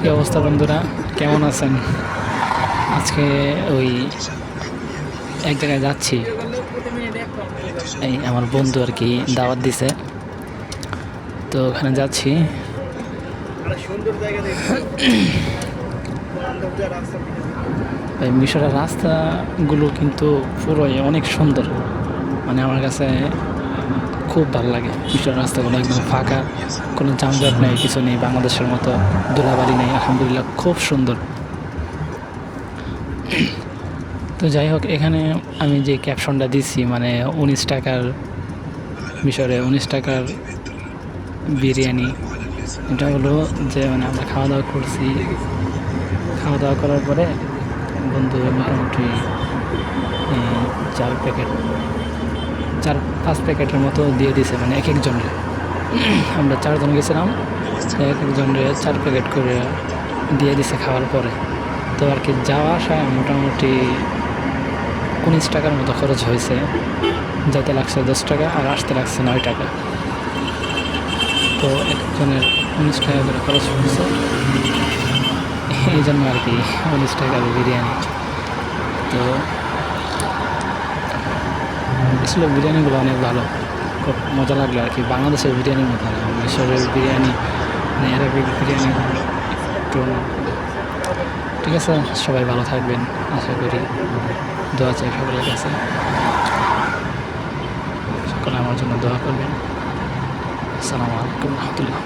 কি অবস্থা বন্ধুরা? কেমন আছেন? আজকে ওই এক জায়গায় যাচ্ছি। এই আমার বন্ধু আর কি দাওয়াত দিছে। তো ওখানে যাচ্ছি। মিশরের রাস্তাগুলো কিন্তু পুরোই অনেক সুন্দর। মানে আমার কাছে খুব ভালো লাগে। মিশরের রাস্তাগুলো একদম ফাঁকা, কোনো যানজট নেই, কিছু নেই, বাংলাদেশের মতো ধুলাবাড়ি নেই, আলহামদুলিল্লাহ খুব সুন্দর। তো যাই হোক, এখানে আমি যে ক্যাপশনটা দিচ্ছি মানে উনিশ টাকার মিশরে উনিশ টাকার বিরিয়ানি, এটা হলো যে মানে আমরা খাওয়া দাওয়া করছি। খাওয়া দাওয়া করার পরে বন্ধু মোটামুটি চার প্যাকেট চার, পাঁচ প্যাকেটের মতো দিয়ে দিছে মানে এক একজনের আমরা চারজন গেছিলাম এক একজনের চার প্যাকেট করে দিয়ে দিছে খাওয়ার পরে। তো আর কি যাওয়া আসা মোটামুটি উনিশ টাকার মতো খরচ হয়েছে। যেতে লাগছে দশ টাকা আর আসতে লাগছে নয় টাকা। তো একজনের উনিশ টাকা করে খরচ হয়েছে। এই জন্য আর কি উনিশ টাকার বিরিয়ানি। তো আসলে বিরিয়ানিগুলো অনেক ভালো। খুব মজা লাগল আর কি। বাংলাদেশের বিরিয়ানির মতো না মিশরের বিরিয়ানি মানে অ্যারাবিক বিরিয়ানি, একটু ঠিক আছে, সবাই ভালো থাকবেন, আশা করি। দোয়া চাই সকলের কাছে। সকলে আমার জন্য দোয়া করবেন। আসসালামু আলাইকুম রহমতুল্লাহ।